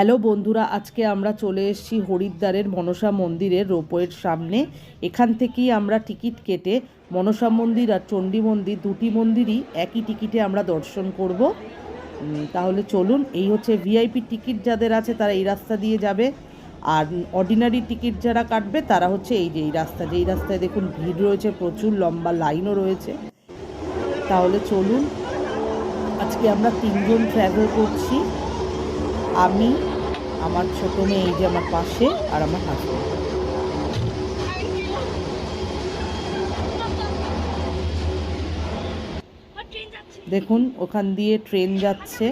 Hello বন্ধুরা, আজকে আমরা চলে এসেছি হরিদ্বারের মনসা মন্দিরের রোপওয়ের সামনে। এখান থেকেই আমরা টিকিট কেটে মনসা মন্দির আর চণ্ডী মন্দির দুটি মন্দিরই একই টিকিটে আমরা দর্শন করব। তাহলে চলুন, এই হচ্ছে ভিআইপি টিকিট যাদের আছে তারা এই রাস্তা দিয়ে যাবে। আর অর্ডিনারি টিকিট যারা কাটবে তারা হচ্ছে এই যে এই রাস্তা, যেই রাস্তায় দেখুন ভিড় রয়েছে প্রচুর, লম্বা লাইনও রয়েছে। তাহলে চলুন, আজকে আমরা তিনজন ট্র্যাভেল করছি। আমি আমার ছোট মেয়ে এই যে আমার পাশে আর আমার হাজব্যান্ড দেখুন, ওখান দিয়ে ট্রেন যাচ্ছে।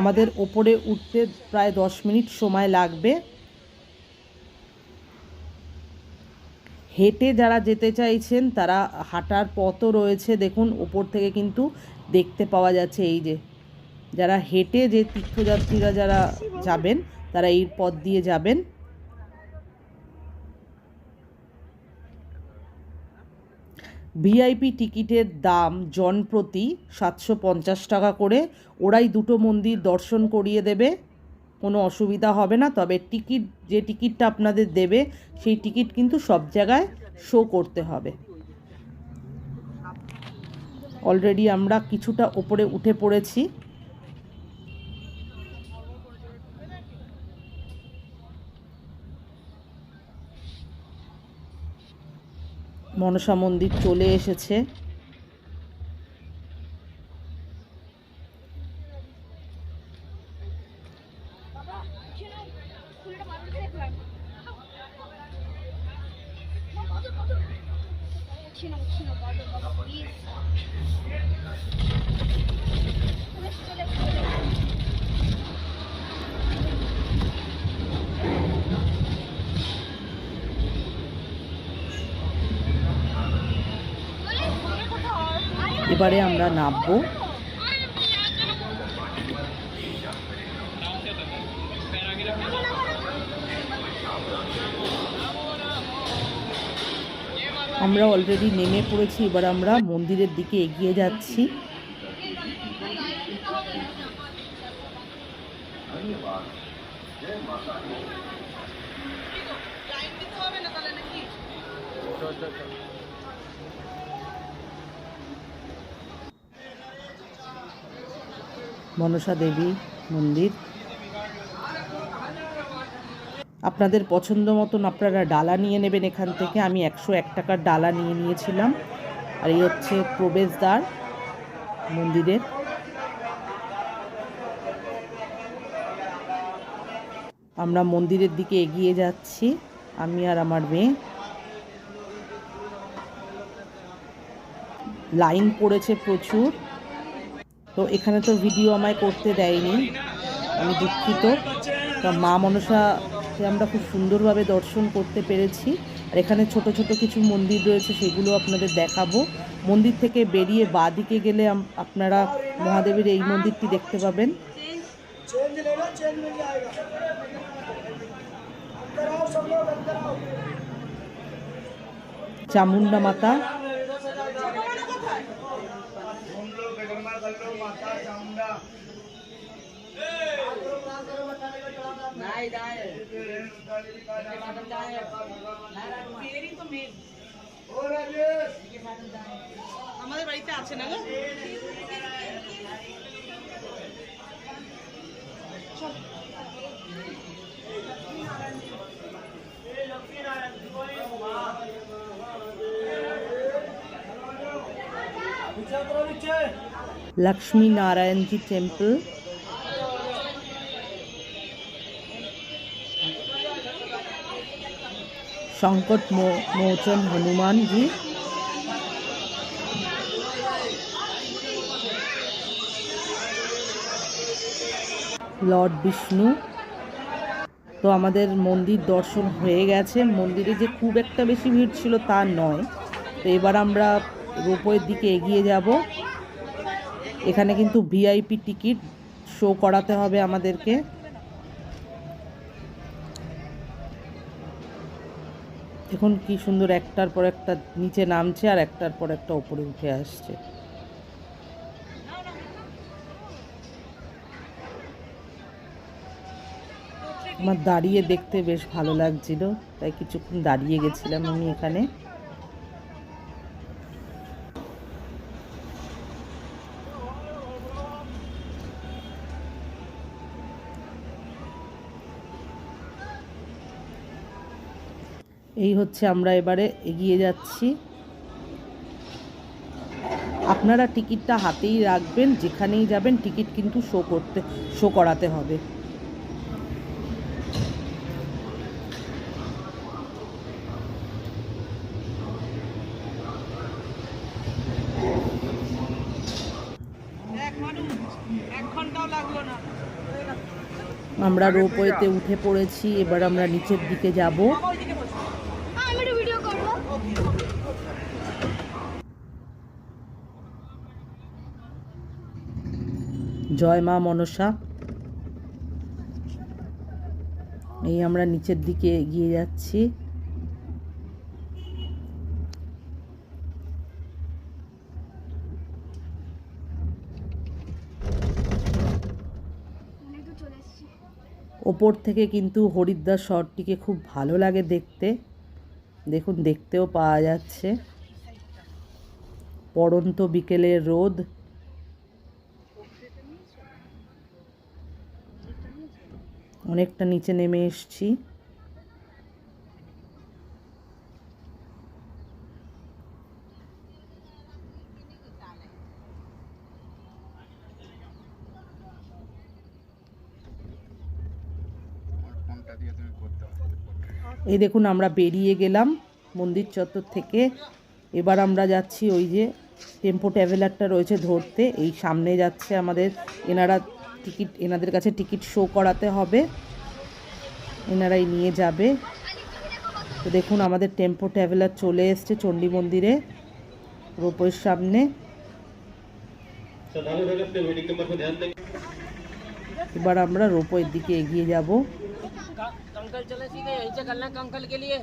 আমাদের ওপরে উঠতে প্রায় দশ মিনিট সময় লাগবে। হেঁটে যারা যেতে চাইছেন, তারা হাঁটার পথও রয়েছে। দেখুন, ওপর থেকে কিন্তু দেখতে পাওয়া যাচ্ছে এই যে যারা হেঁটে যে তীর্থযাত্রীরা যারা যাবেন, তারা এই পথ দিয়ে যাবেন। ভিআইপি টিকিটের দাম জনপ্রতি সাতশো পঞ্চাশ টাকা করে। ওরাই দুটো মন্দির দর্শন করিয়ে দেবে। কোনো অসুবিধা হবে না, তবে টিকিট, যে টিকিটটা আপনাদের দেবে, সেই টিকিট কিন্তু সব জায়গায় শো করতে হবে। অলরেডি আমরা কিছুটা ওপরে উঠে পড়েছি। মনসা মন্দির চলে এসেছে ছিল ছিল বড় বড় প্লিজ এবারে আমরা নামবো। আমরা অলরেডি নেমে পড়েছি এবার আমরা মন্দিরের দিকে এগিয়ে যাচ্ছি। মনসা দেবী মন্দির। আপনাদের পছন্দ মতন আপনারা ডালা নিয়ে নেবেন এখান থেকে। আমি একশো এক টাকার ডালা নিয়ে নিয়েছিলাম। আর এই হচ্ছে প্রবেশদ্বার মন্দিরের। আমরা মন্দিরের দিকে এগিয়ে যাচ্ছি। আমি আর আমার মেয়ে। লাইন পড়েছে প্রচুর। তো এখানে তো ভিডিও আমায় করতে দেয়নি। আমি দুঃখিত। মা মনসাকে আমরা খুব সুন্দরভাবে দর্শন করতে পেরেছি। আর এখানে ছোট ছোট কিছু মন্দির রয়েছে, সেগুলো আপনাদের দেখাবো। মন্দির থেকে বেরিয়ে বা দিকে গেলে আপনারা মহাদেবের এই মন্দিরটি দেখতে পাবেন। চামুন্ডা মাতা लो चेंज मिल जाएगा अंदर आओ सब लोग अंदर आओ চামুন্ডা মাতা আমাদের বাড়িতে আছে না গো লক্ষ্মী নারায়ণজি টেম্পল সংকট মোচন হনুমানজি। লর্ড বিষ্ণু। তো আমাদের মন্দির দর্শন হয়ে গেছে। মন্দিরে যে খুব একটা বেশি ভিড় ছিল তা নয়। তো এবার আমরা রোপওয়ের দিকে এগিয়ে যাব। এখানে কিন্তু ভিআইপি টিকিট শো করাতে হবে আমাদেরকে। দেখুন কি সুন্দর একটার পর একটা নিচে নামছে আর একটার পর একটা ওপরে উঠে আসছে। আমার দাঁড়িয়ে দেখতে বেশ ভালো লাগছিল, তাই কিছুক্ষণ দাঁড়িয়ে গেছিলাম আমি এখানে। এই হচ্ছে আমরা এবারে এগিয়ে যাচ্ছি। আপনারা টিকিটটা হাতেই রাখবেন, যেখানেই যাবেন টিকিট কিন্তু শো করতে শো করাতে হবে। আমরা রোপওয়েতে উঠে পড়েছি, এবার আমরা নিচের দিকে যাব বাবা ওইদিকে বসো আমি একটু ভিডিও করব জয় মা মনসা। এই আমরা নিচের দিকে এগিয়ে যাচ্ছি। ওপর থেকে কিন্তু হরিদ্বার শহরটিকে খুব ভালো লাগে দেখতে। দেখুন, দেখতেও পাওয়া যাচ্ছে। পড়ন্ত বিকেলের রোদ। অনেকটা নিচে নেমে এসছি। এই দেখুন, আমরা বেরিয়ে গেলাম মন্দির চত্বর থেকে। এবার আমরা যাচ্ছি ওই যে টেম্পো ট্রাভেলারটা রয়েছে ধরতে। এই সামনে যাচ্ছে আমাদের এনারা টিকিট এনাদের কাছে টিকিট শো করাতে হবে এনারাই নিয়ে যাবে তো দেখুন আমাদের টেম্পো ট্রাভেলার চলে এসছে চণ্ডী মন্দিরে রোপের সামনে এবার আমরা রোপের দিকে এগিয়ে যাব कंकल चले सीधे यहीं से करना कंकल के लिए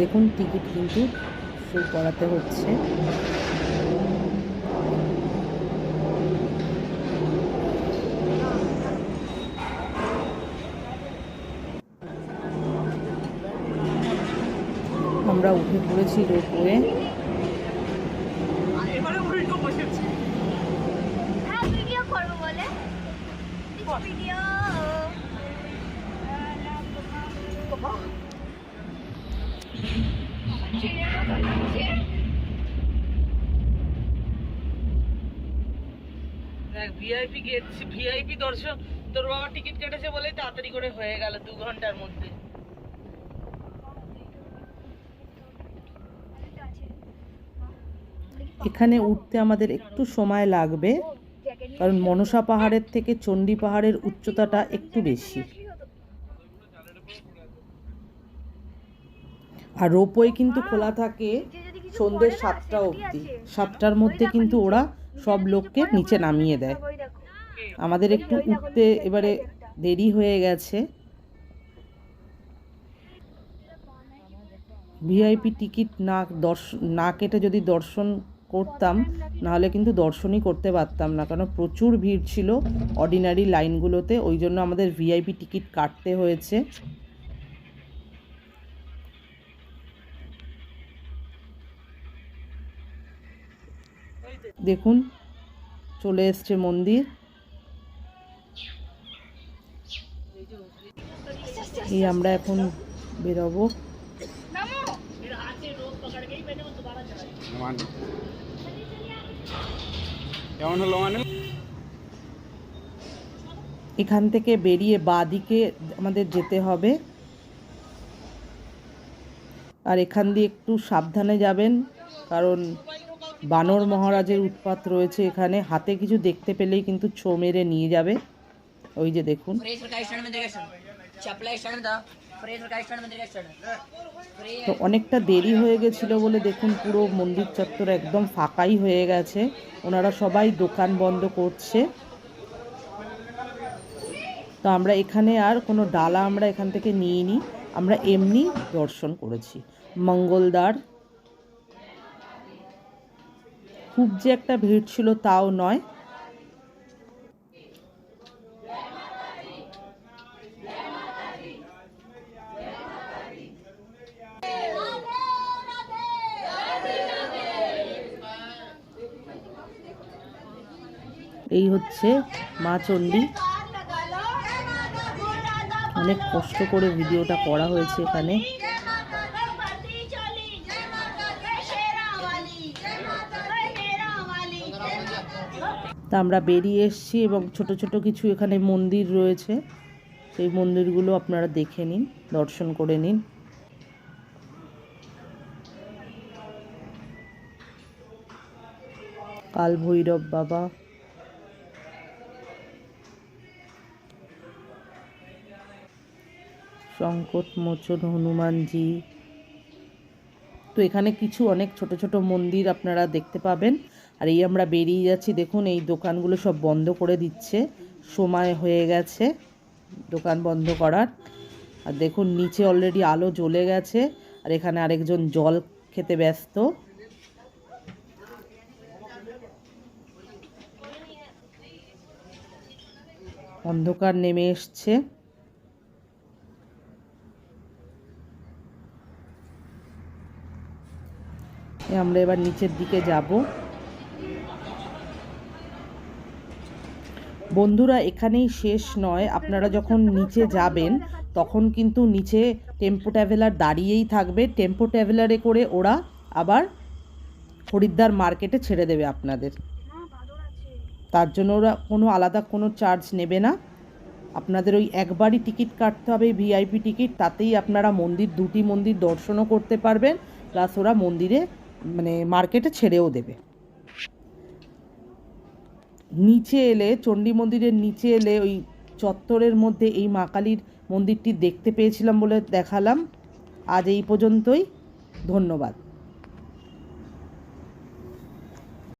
দেখুন টিকিট কিন্তু শো করাতে হচ্ছে। আমরা উঠে পড়েছি রোপওয়ে ভিআইপি গেট ভিআইপি দর্শন তোর বাবা টিকিট কেটেছে বলেই তাড়াতাড়ি করে হয়ে গেল দু ঘণ্টার মধ্যে। এখানে উঠতে আমাদের একটু সময় লাগবে, কারণ মনসা পাহাড়ের থেকে চণ্ডী পাহাড়ের উচ্চতাটা একটু বেশি। আর রোপওয়ে কিন্তু খোলা থাকে সন্ধ্যে সাতটা অবধি। সাতটার মধ্যে কিন্তু ওরা সব লোককে নিচে নামিয়ে দেয়। আমাদের একটু উঠতে এবারে দেরি হয়ে গেছে। ভিআইপি টিকিট না দর্শন না কেটে যদি দর্শন করতাম, নাহলে কিন্তু দর্শনই করতে পারতাম না। কারণ প্রচুর ভিড় ছিল অর্ডিনারি লাইনগুলোতে, ওই জন্য আমাদের ভিআইপি টিকিট কাটতে হয়েছে। দেখুন চলে এসছে মন্দির। এই আমরা এখন বেরোবো। এখান থেকে বেরিয়ে বাদিকে আমাদের যেতে হবে। আর এখান দিয়ে একটু সাবধানে যাবেন কারণ বানর মহারাজের উৎপাত রয়েছে এখানে। হাতে কিছু দেখতে পেলেই কিন্তু ছো মেরে নিয়ে যাবে। ওই যে দেখুন। তো অনেকটা দেরি হয়ে গেছিল বলে দেখুন পুরো মন্দির চত্বর একদম ফাঁকাই হয়ে গেছে। ওনারা সবাই দোকান বন্ধ করছে। তো আমরা এখানে আর কোনো ডালা আমরা এখান থেকে নিইনি। আমরা এমনি দর্শন করেছি। মঙ্গলদার খুব যে একটা ভিড় ছিল তাও নয়। এই হচ্ছে মা চণ্ডী। অনেক কষ্ট করে ভিডিওটা করা হয়েছে এখানে। আমরা বেরিয়ে এসেছি এবং ছোট ছোট কিছু এখানে মন্দির রয়েছে। সেই মন্দিরগুলো আপনারা দেখে নিন, দর্শন করে নিন। কাল ভৈরব বাবা। সংকট মোচন হনুমানজি। তো এখানে কিছু অনেক ছোট ছোট মন্দির আপনারা দেখতে পাবেন। আর এই আমরা বেরিয়ে যাচ্ছি, দেখুন এই দোকানগুলো সব বন্ধ করে দিচ্ছে। সময় হয়ে গেছে দোকান বন্ধ করার। আর দেখুন নিচে অলরেডি আলো জ্বলে গেছে আর এখানে আরেকজন জল খেতে ব্যস্ত। অন্ধকার নেমে এসছে। আমরা এবার নিচের দিকে যাব। বন্ধুরা, এখানেই শেষ নয়। আপনারা যখন নিচে যাবেন, তখন কিন্তু নিচে টেম্পো ট্রাভেলার দাঁড়িয়েই থাকবে। টেম্পো ট্রাভেলারে করে ওরা আবার হরিদ্বার মার্কেটে ছেড়ে দেবে আপনাদের। তার জন্য ওরা কোনো আলাদা কোনো চার্জ নেবে না। আপনাদের ওই একবারই টিকিট কাটতে হবে, ভিআইপি টিকিট। তাতেই আপনারা মন্দির, দুটি মন্দির দর্শনও করতে পারবেন। প্লাস ওরা মন্দিরে মানে মার্কেটে ছেড়েও দেবে। নিচে এলে, চণ্ডী মন্দিরের নিচে এলে ওই চত্বরের মধ্যে এই মা কালীর মন্দিরটি দেখতে পেয়েছিলাম বলে দেখালাম। আজ এই পর্যন্তই। ধন্যবাদ।